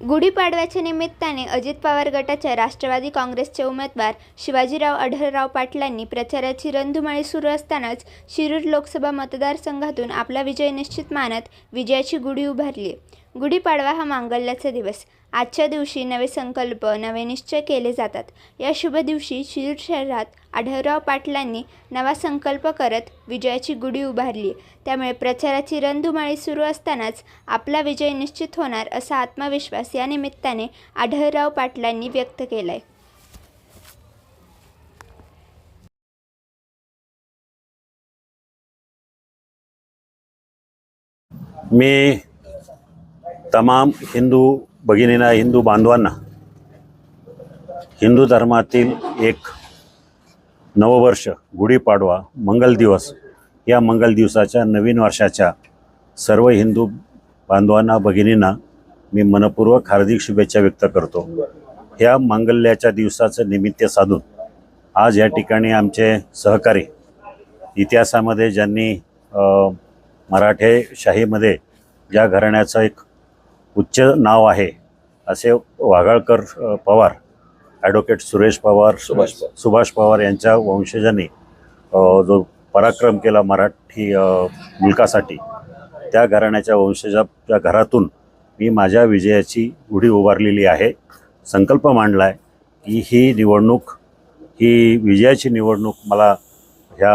गुढीपाडव्याच्या निमित्ताने अजित पवार गटाच्या राष्ट्रवादी काँग्रेसचे उमेदवार शिवाजीराव अढळराव पाटलांनी प्रचाराची रणधुमाळी सुरू असतानाच शिरूर लोकसभा मतदारसंघातून आपला विजय निश्चित मानत विजयाची गुढी उभारली. गुढीपाडवा हा मांगल्याचा दिवस. आजच्या दिवशी नवे संकल्प नवे निश्चय केले जातात. या शुभ दिवशी शिरूर शहरात आढळराव पाटलांनी नवा संकल्प करत विजयाची गुढी उभारली. त्यामुळे प्रचाराची रणधुमाळी सुरू असतानाच आपला विजय निश्चित होणार असा आत्मविश्वास या निमित्ताने आढळराव पाटलांनी व्यक्त केलाय. मी तमाम हिंदू भगिनींना हिंदू बांधवांना हिंदू धर्मातील एक नववर्ष गुढीपाडवा मंगल दिवस या मंगल दिवसाच्या नवीन वर्षाच्या सर्व हिंदू बांधवांना भगिनींना मी मनपूर्वक हार्दिक शुभेच्छा व्यक्त करतो. ह्या मांगल्याच्या दिवसाचं निमित्त साधून आज या ठिकाणी आमचे सहकारी इतिहासामध्ये ज्यांनी मराठे शाहीमध्ये ज्या घराण्याचं एक उच्च नाव आहे असे वाघाळकर पवार ॲडव्होकेट सुरेश पवार सुभाष पवार. सुभाष पवार यांच्या वंशजांनी जो पराक्रम केला मराठी मुलकासाठी त्या घराण्याच्या वंशजाच्या घरातून मी माझ्या विजयाची गुढी उभारलेली आहे संकल्प मांडला आहे की ही निवडणूक ही विजयाची निवडणूक मला ह्या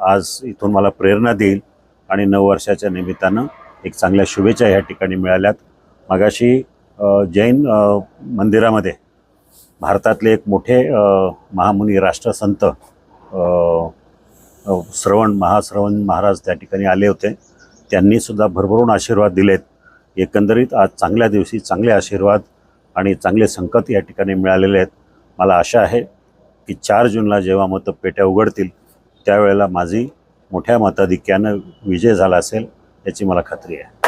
आज इथून मला प्रेरणा देईल आणि नववर्षाच्या निमित्तानं एक चांगल्या शुभेच्छा ह्या ठिकाणी मिळाल्यात मागाशी जैन मंदिरामध्ये भारतातले एक मोठे महामुनी राष्ट्रसंत श्रवण महाश्रवण महाराज त्या ठिकाणी आले होते. त्यांनीसुद्धा भरभरून आशीर्वाद दिलेत. एकंदरीत आज चांगल्या दिवशी चांगले आशीर्वाद आणि चांगले संकट या ठिकाणी मिळालेले आहेत. मला आशा आहे की चार जूनला जेव्हा मतपेट्या उघडतील त्यावेळेला माझी मोठ्या मताधिक्यानं विजय झाला असेल याची मला खात्री आहे.